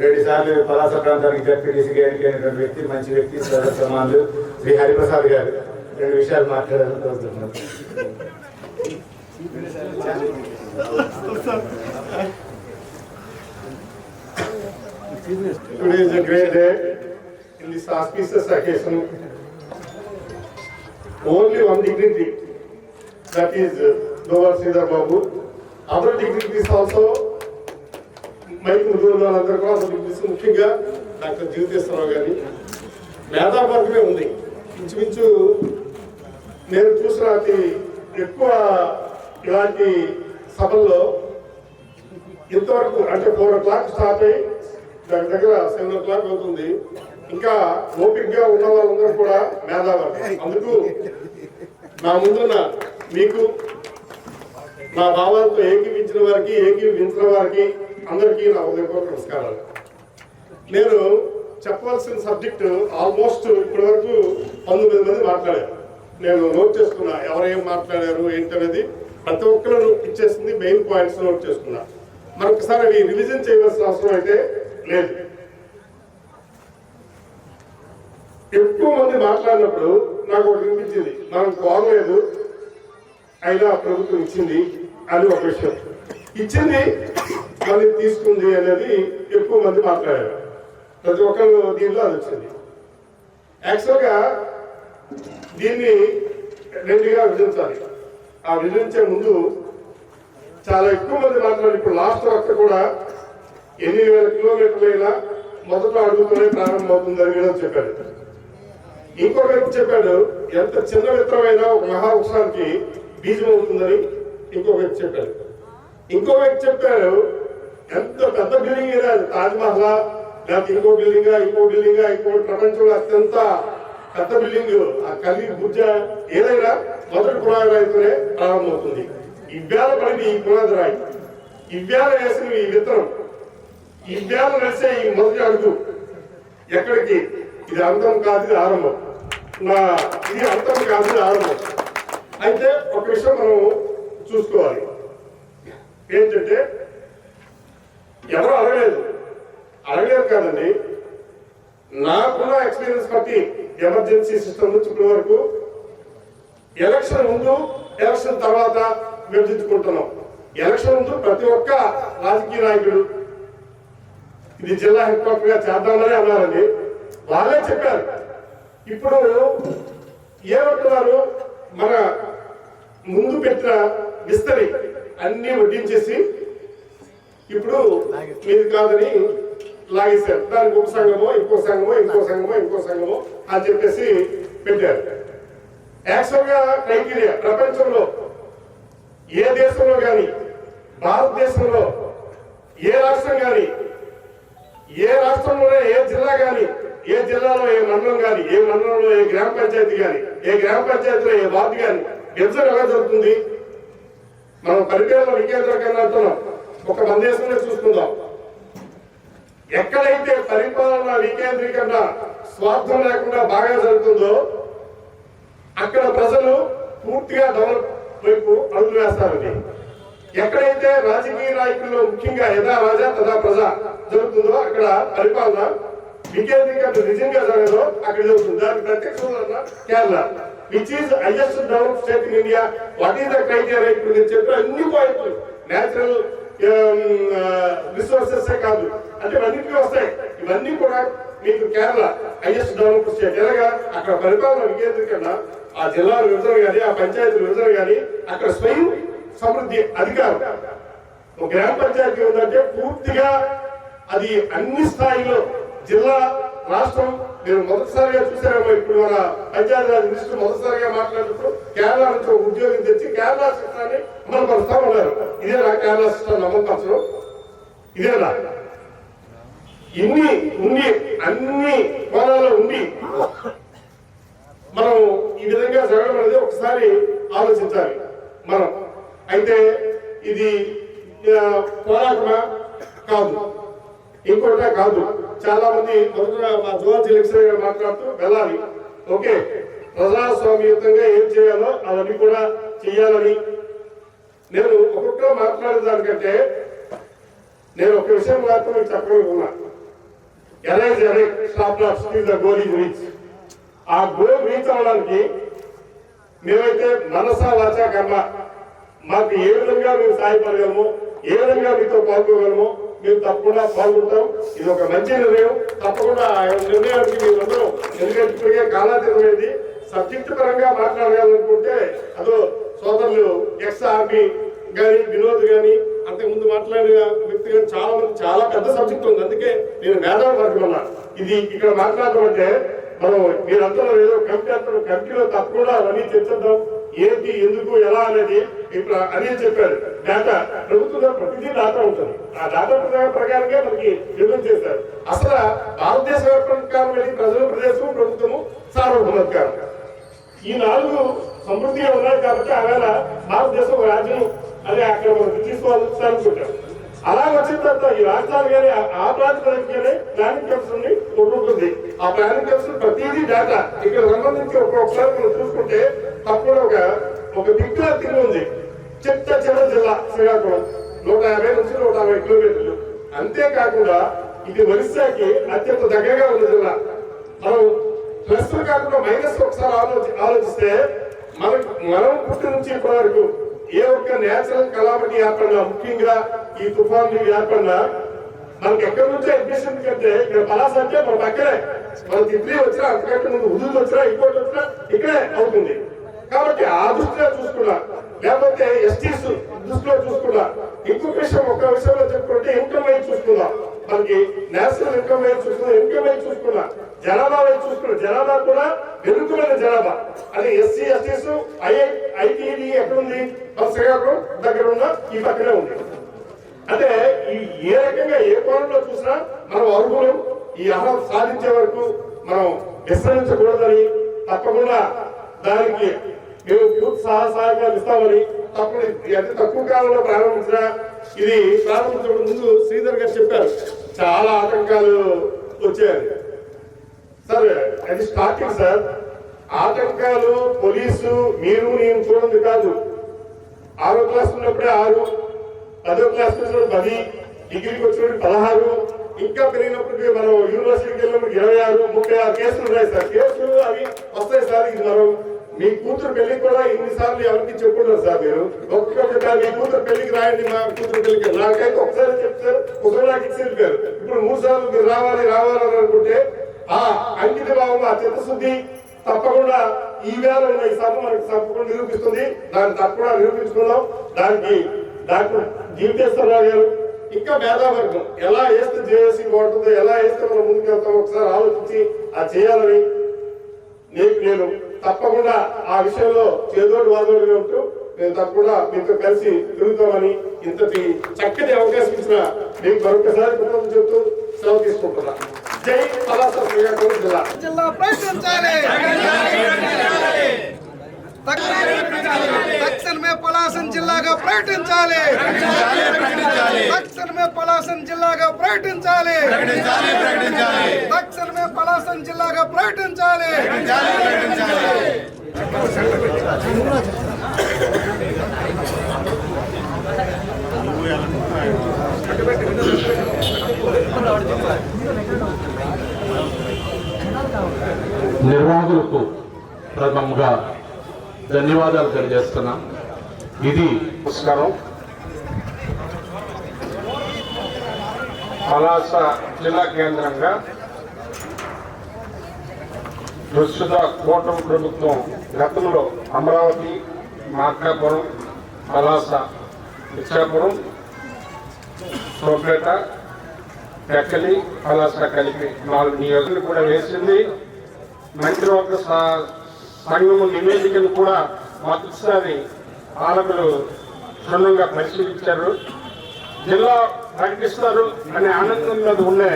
రెండు సార్లు పలాస ప్రాంతానికి జడ్పీటీసీగా ఎన్నికైనటువంటి వ్యక్తి మంచి వ్యక్తి సోదర సమానులు శ్రీ హరిప్రసాద్ గారు రెండు విషయాలు మాట్లాడాలని కోరుతున్నాను Today is a great day in this auspicious occasion. Only one dignity, that is uh, Dovar Sridhar Babu. Other dignitaries also, mike ముందు ఉన్న వాళ్ళందరూ కూడా అసలు డిగ్రీస్ ముఖ్యంగా డాక్టర్ జీవితేశ్వరరావు గారి. మేధావర్గమే ఉంది. ఇంచుమించు నేను చూసిన అతి ఎక్కువ ఇలాంటి సభల్లో ఇంతవరకు అంటే ఫోర్ ఓ క్లాక్ స్టార్ట్ అయ్యి దాని దగ్గర సెవెన్ ఓ క్లాక్ అవుతుంది. ఇంకా ఓపిక్గా ఉన్న వాళ్ళందరూ కూడా మేధావర్గం అందుకు నా ముందున్న మీకు నా భావాలతో ఏకీవించిన వారికి ఏకీవించిన వారికి అందరికీ నా ఉదయపూర్వక నమస్కారాలు. నేను చెప్పవలసిన సబ్జెక్ట్ ఆల్మోస్ట్ ఇప్పటి వరకు పంతొమ్మిది మంది మాట్లాడారు. నేను నోట్ చేసుకున్నా ఎవరేం మాట్లాడారు ఏంటనేది ప్రతి ఒక్కరు ఇచ్చేసింది మెయిన్ పాయింట్స్ నోట్ చేసుకున్నా. మరొకసారి అవి రివిజన్ చేయవలసిన అవసరం అయితే లేదు. ఎక్కువ మంది మాట్లాడినప్పుడు నాకు ఒకటి వినిపించింది మనం కోరలేదు అయినా ప్రభుత్వం ఇచ్చింది అని ఒక విషయం. ఇచ్చింది మళ్ళీ తీసుకుంది అనేది ఎక్కువ మంది మాట్లాడారు. ప్రతి ఒక్కరు దీనిలో అది వచ్చింది. యాక్చువల్గా దీన్ని రెండుగా విభజించాలి. ఆ విభజించే ముందు చాలా ఎక్కువ మంది మాట్లాడారు. ఇప్పుడు లాస్ట్ వరకు కూడా ఎన్ని వేల కిలోమీటర్లైనా మొదట అడుగుతూనే ప్రారంభమవుతుందని కూడా చెప్పాడు ఇంకొకరికి చెప్పాడు ఎంత చిన్న మిత్రమైనా ఒక మహావృక్షానికి బీజం అవుతుందని ఇంకో వ్యక్తి చెప్పాడు ఇంకో వ్యక్తి చెప్పాడు ఎంత పెద్ద బిల్డింగ్ అయినా అది తాజ్ లేకపోతే ఇంకో బిల్డింగ్ ఇంకో బిల్డింగ్ ఇంకో ప్రపంచంలో అత్యంత పెద్ద బిల్డింగ్ ఆ కలి బుజ్జ ఏదైనా మొదటి పునాది రాయితోనే ప్రారంభమవుతుంది ఇవ్వాల పడింది ఈ పునాది రాయి ఇవ్వాల వేసిన ఈ విత్తనం ఇవ్వాల వేసే ఈ మొదటి అడుగు ఎక్కడికి? ఇది అంతం కాదు ఇది ఆరంభం. నా ఇది అంతం కాదు ఇది ఆరంభం. అయితే ఒక విషయం మనం చూసుకోవాలి. ఏంటంటే ఎవరు అడగలేదు. అడగలేరు కాదండి. నాకున్న ఎక్స్పీరియన్స్ బట్టి ఎమర్జెన్సీ సిస్టమ్ నుంచి ఇప్పటి వరకు ఎలక్షన్ ముందు ఎలక్షన్ తర్వాత విభజించుకుంటున్నాం. ఎలక్షన్ ముందు ప్రతి ఒక్క రాజకీయ నాయకుడు ఇది జిల్లా హెడ్ క్వార్టర్గా చేద్దామని అన్నారండి. వాళ్ళే చెప్పారు. ఇప్పుడు ఏమంటున్నారు? మన ముందు పెట్టిన విస్తరి అన్ని వడ్డించేసి ఇప్పుడు మీది కాదని లాగేశారు. దానికి ఒక సంఘమో ఇంకో సంఘమో ఇంకో సంఘమో ఇంకో సంఘమో అని చెప్పేసి పెట్టారు. యాక్చువల్గా క్రైటీరియా ప్రపంచంలో ఏ దేశంలో కానీ భారతదేశంలో ఏ రాష్ట్రం కానీ ఏ రాష్ట్రంలోనే ఏ జిల్లా కానీ ఏ జిల్లాలో ఏ మండలం కానీ ఏ మండలంలో ఏ గ్రామ పంచాయతీ కానీ ఏ గ్రామ పంచాయతీలో ఏ వార్డు కానీ విభజన ఎలా జరుగుతుంది? మనం పరిపాలన వికేంద్రీకరణతున్నాం ఒక మందేశంలో చూసుకుందాం. ఎక్కడైతే పరిపాలన వికేంద్రీకరణ స్వార్థం లేకుండా బాగా జరుగుతుందో అక్కడ ప్రజలు పూర్తిగా డెవలప్ వైపు అడుగులు వేస్తారండి. ఎక్కడైతే రాజకీయ నాయకుల్లో ముఖ్యంగా యథా రాజా తదా ప్రజ జరుగుతుందో అక్కడ పరిపాలన వికేంద్రీకరణ నిజంగా జరగదు అక్కడ జరుగుతుంది. దానికి ప్రత్యక్ష Kerala which is highest develop state in India what is the criteria ఇప్పుడు నేను చెప్పిన అన్ని పాయింట్లు నేచురల్ రిసోర్సెస్ కాదు. అంటే ఇవన్నీ వస్తాయి. ఇవన్నీ కూడా మీకు కేరళ హైయెస్ట్ డెవలప్ స్టేట్ ఎలాగా? అక్కడ పరిపాలన వికేంద్రీకరణ ఆ జిల్లా విభజన కానీ ఆ పంచాయతీ విభజన కానీ అక్కడ స్వయం సమృద్ధి అధికారం. ఒక గ్రామ పంచాయతీ ఉందంటే పూర్తిగా అది అన్ని స్థాయిలో జిల్లా రాష్ట్రం నేను మొదటిసారిగా చూసానేమో ఇప్పుడు మన పంచాయతీరాజ్ మినిస్టర్ మొదటిసారిగా మాట్లాడుతూ కేరళ నుంచి ఒక ఉద్యోగం తెచ్చి కేరళ సిస్టాన్ని అమలుపరుస్తా ఉన్నారు. ఇదేనా కేరళ సిస్టాన్ని అమలుపరచడం ఇదేనా ఇన్ని ఉండి అన్ని కోణాలు ఉండి మనం ఈ విధంగా జరగడం అనేది ఒకసారి ఆలోచించాలి మనం. అయితే ఇది పోరాటమా? కాదు. ఇంకోట కాదు. చాలా మంది మొదట మా లెక్చరర్ గారు మాట్లాడుతూ వెళ్ళాలి. ఓకే. ప్రజాస్వామ్యయుతంగా ఏం చేయాలో అవన్నీ కూడా చేయాలని నేను ఒక్కొక్క మాట్లాడేదానికంటే నేను ఒక విషయం మాత్రమే చెప్పగలుగుతున్నా. Arise arise stop loss the goal is reach ఆ గోల్ రీచ్ అవడానికి మేమైతే మనసా వాచా కర్మ. మాకు ఏ విధంగా మేము సహాయపడగలము ఏ విధంగా మీతో పాల్గొగలము మేము తప్పకుండా పాల్గొంటాం. ఇది ఒక మంచి నిర్ణయం. తప్పకుండా ఆ నిర్ణయానికి మీరందరూ ఎందుకంటే ఇప్పటికే కాలాతీతమైంది సబ్జెక్టు పరంగా మాట్లాడాలనుకుంటే అదో సోదరులు ఎక్స్ ఆర్మీ గాని వినోద్ గాని అంతకు ముందు మాట్లాడిన వ్యక్తి కానీ చాలా మంది చాలా పెద్ద సబ్జెక్ట్ ఉంది. అందుకే నేను మేధావి వర్గం ఇది ఇక్కడ మాట్లాడడం మనం మీరంతా ఏదో కమిటీ అంటారు. కమిటీలో తప్పకుండా అవన్నీ చర్చిద్దాం. ఏంటి ఎందుకు ఎలా అనేది ఇప్పుడు అని చెప్పారు డేటా ప్రభుత్వంలో ప్రతిదీ డేటా ఉంటుంది ఆ డేటా ప్రకారంగా మనకి యుద్ధం చేశారు అసలు భారతదేశ వ్యాప్తంగా వెళ్ళి ప్రజల ప్రదేశం ప్రభుత్వము సార్వభౌమాధికారం ఈ నాలుగు సమృద్ధిగా ఉన్నాయి కాబట్టి ఆవేళ భారతదేశం రాజ్యం అని అక్కడ మనం తీసుకోవాలనుకుంటాం అలా వచ్చిన తర్వాత ఈ రాష్ట్రాలు కానీ ఆ- ఆ ప్రాంతాలకి ప్లానింగ్ కమిషన్ ఉంటుంది ఆ ప్లానింగ్ కమిషన్ ప్రతిదీ డేటా ఇక్కడ సంబంధించి ఒక్కొక్కసారి మనం చూసుకుంటే తప్పకుండా ఒక ఒక దిక్కుల తిరిగి ఉంది. చిట్ట చిన్న జిల్లా శ్రీకాకుళం. నూట యాభై నుంచి నూట అరవై కిలోమీటర్లు. అంతేకాకుండా ఇది ఒరిస్సాకి అత్యంత దగ్గరగా ఉన్న జిల్లా. మనం ప్లస్ కాకుండా మైనస్ ఒకసారి ఆలోచి ఆలోచిస్తే మనం మనం పుట్టి నుంచి ఇప్పటి వరకు ఏ ఒక్క నేచురల్ కలామిటీ ఏర్పడినా ముఖ్యంగా ఈ తుఫాన్ ఏర్పడినా మనకి ఎక్కడి నుంచో అడ్మిషన్ కంటే ఇక్కడ పలాస అంటే మన పక్కనే. మన తిత్లీ వచ్చినా అంతకంటే ముందు ఉదురు వచ్చినా ఇంకోటి వచ్చినా ఇక్కడే అవుతుంది. కాబట్టి ఆ దృష్టిగా చూసుకున్నా లేకపోతే ఎస్టీస్ దృష్టిలో చూసుకున్నా. ఇంకొక విషయం ఒక విషయంలో చెప్పుకుంటే ఇన్కమ్ వైపు చూసుకుందాం మనకి నేషనల్ ఇన్కమ్ వైపు చూసుకున్నా ఇన్కమ్ వైపు చూసుకున్నా. జనాభా వైపు చూసుకున్నా. జనాభా కూడా వెనుకమైన జనాభా. అది ఎస్సీ ఎస్టీస్ ఐఐ ఐటీడీ ఎక్కడుంది మన శ్రీకాకుళం దగ్గర ఉన్న ఈ పక్కనే ఉంది. అంటే ఈ ఏ రకంగా ఏ కోణంలో చూసినా మనం అర్హులు ఈ అర్హత సాధించే వరకు మనం విశ్రమించకూడదని తప్పకుండా దానికి మేము సహా సహకారాలు ఇస్తామని తప్పకుండా ఎంత అతి తక్కువ కాలంలో ప్రారంభించిన ఇది ప్రారంభించడం ముందు శ్రీధర్ గారు చెప్పారు. చాలా ఆటంకాలు వచ్చాయి. సార్ అది స్టార్టింగ్ సార్. ఆటంకాలు పోలీసు మీరు నేను చూడండి కాదు. ఆరో క్లాస్ ఉన్నప్పుడే ఆరు పదో క్లాస్ వచ్చినప్పుడు పది డిగ్రీకి వచ్చినప్పుడు పదహారు ఇంకా పెరిగినప్పటికీ మనం యూనివర్సిటీకి వెళ్ళినప్పుడు ఇరవై ఆరు ముప్పై ఆరు కేసులు ఉన్నాయి సార్. కేసులు అవి వస్తాయి సార్ ఇది మనం మీ కూతురు పెళ్ళికి కూడా ఇన్నిసార్లు ఎవరికి చెప్పుకుంటారు సార్ మీరు? ఒక్కొక్కసారి మీ కూతురు పెళ్ళికి రాయండి మా కూతురు పెళ్ళికి నాకైతే ఒకసారి చెప్తారు ఒకసారి నాకు ఇచ్చి ఇప్పుడు మూడు సార్లు మీరు రావాలి రావాలని అనుకుంటే ఆ అంకిత భావం ఆ చిత్తశుద్ధి తప్పకుండా ఈ వేళ ఉన్న ఈ సభ మనకి తప్పకుండా నిరూపిస్తుంది. దాన్ని తప్పకుండా నిరూపించుకున్నాం దానికి డాక్టర్ జీవితేశ్వరరావు గారు ఇంకా మేధావర్గం. ఎలా వేస్తే జేఏసీ బాగుంటుందో ఎలా వేస్తే మనం ముందుకు వెళ్తాం ఒకసారి ఆలోచించి అది చేయాలని నేను తప్పకుండా ఆ విషయంలో చేదోడు వాదోడుగా ఉంటూ నేను తప్పకుండా మీతో కలిసి తిరుగుతామని ఇంతటి చక్కటి అవకాశం ఇచ్చిన మీకు మరొకసారి కృతజ్ఞతలు చెప్తూ సెలవు తీసుకుంటున్నా జై పలాస జిల్లా. జిల్లా జిల్లాగా ప్రకటించాలి. తక్షణమే పలాసన్ జిల్లాగా ప్రకటించాలి. తక్షణమే పలాసన్ జిల్లాగా ప్రకటించాలి. నిర్వాహకులకు ప్రథమంగా ధన్యవాదాలు తెలియజేస్తున్నాం. ఇది నమస్కారం పలాస జిల్లా కేంద్రంగా ప్రస్తుత కూటమి ప్రభుత్వం గతంలో అమరావతి మార్కాపురం పలాస ఇచ్చాపురం సోపేట టెక్కలి పలాస కలిపి నాలుగు నియోజకలు కూడా వేసింది. మంత్రివర్గ సంఘము నివేదికను కూడా మొదటిసారి పాలకులు క్షుణ్ణంగా పరిశీలించారు. జిల్లా ప్రకటిస్తారు అనే ఆనందం మీద ఉండే